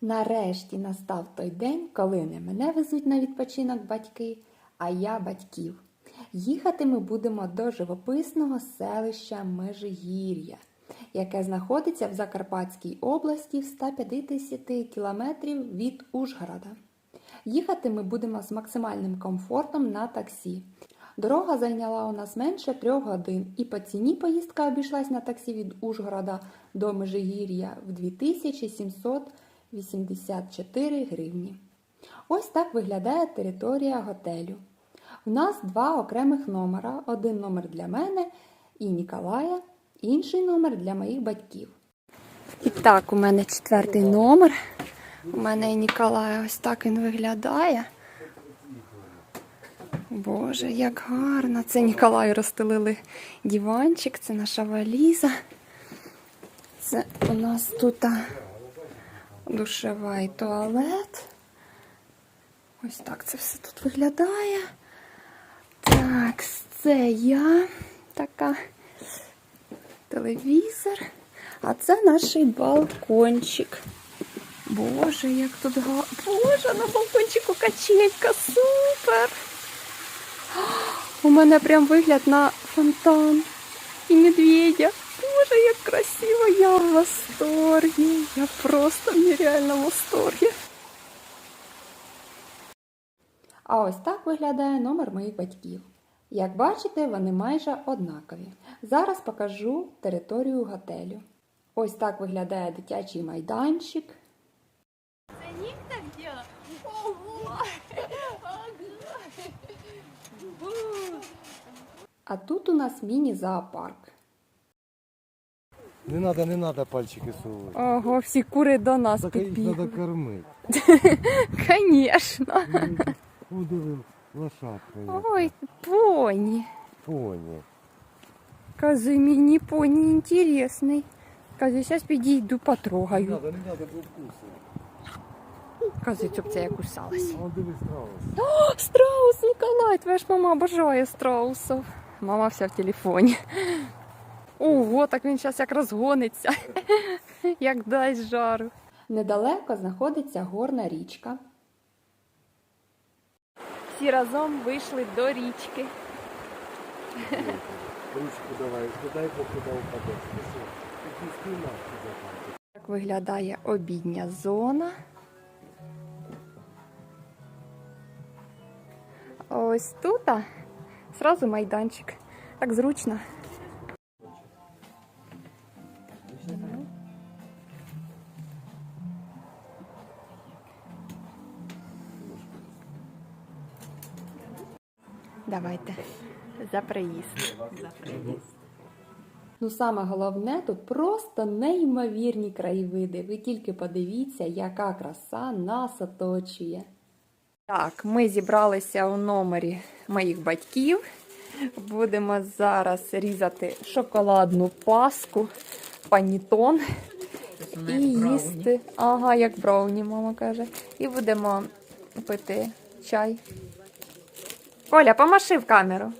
Нарешті настав той день, коли не мене везуть на відпочинок батьки, а я батьків. Їхати ми будемо до живописного селища Межигір'я, яке знаходиться в Закарпатській області в 150 кілометрів від Ужгорода. Їхати ми будемо з максимальним комфортом на таксі. Дорога зайняла у нас менше трьох годин, і по ціні поїздка обійшлась на таксі від Ужгорода до Межигір'я в 2784 гривні. Ось так виглядає територія готелю. У нас два окремих номера: один номер для мене і Ніколая, інший номер для моїх батьків. І так, у мене четвертий номер. У мене і Ніколая ось так він виглядає. Боже, як гарно. Це Ніколаю розстелили диванчик, це наша валіза. Це у нас тут душева і туалет. Ось так це все тут виглядає. Так, це я така телевізор. А це наш балкончик. Боже, як тут гарно. Боже, на балкончику качелька, супер! У мене прям вигляд на фонтан і медведя. Боже, як красиво! Я в восторгі. Я просто в нереальному восторгі. А ось так виглядає номер моїх батьків. Як бачите, вони майже однакові. Зараз покажу територію готелю. Ось так виглядає дитячий майданчик. Це нігта где? Ого! А тут у нас міні-зоопарк. Не надо, не надо пальчики совывать. Ого, всі кури до нас Так їх підбігли. треба кормити. Звісно. Удивив лошадка. є. Ой, поні. Поні. Кажи, мені поні інтересний. Кажи, зараз підійду Не потрогаю. надо, не надо, бо вкуси. Кажи, щоб це я кусалась. А он дивись страус. О, страус, Ніколай, твоя ж мама обожає страусів. Мама вся в телефоні. Ого, так він зараз як розгониться, як дасть жару. Недалеко знаходиться горна річка. Всі разом вийшли до річки. Ручку давай, не дай Бог куди упаде. Все, Такі спина туди. Так виглядає обідня зона. Ось тут а, зразу майданчик. Так зручно. Давайте за приїзд. За приїзд. Ну, саме головне, тут просто неймовірні краєвиди. Ви тільки подивіться, яка краса нас оточує. Так, ми зібралися у номері моїх батьків. Будемо зараз різати шоколадну паску, панітон і їсти. Ага, як брауні, мама каже. І будемо пити чай. Коля, помаши в камеру.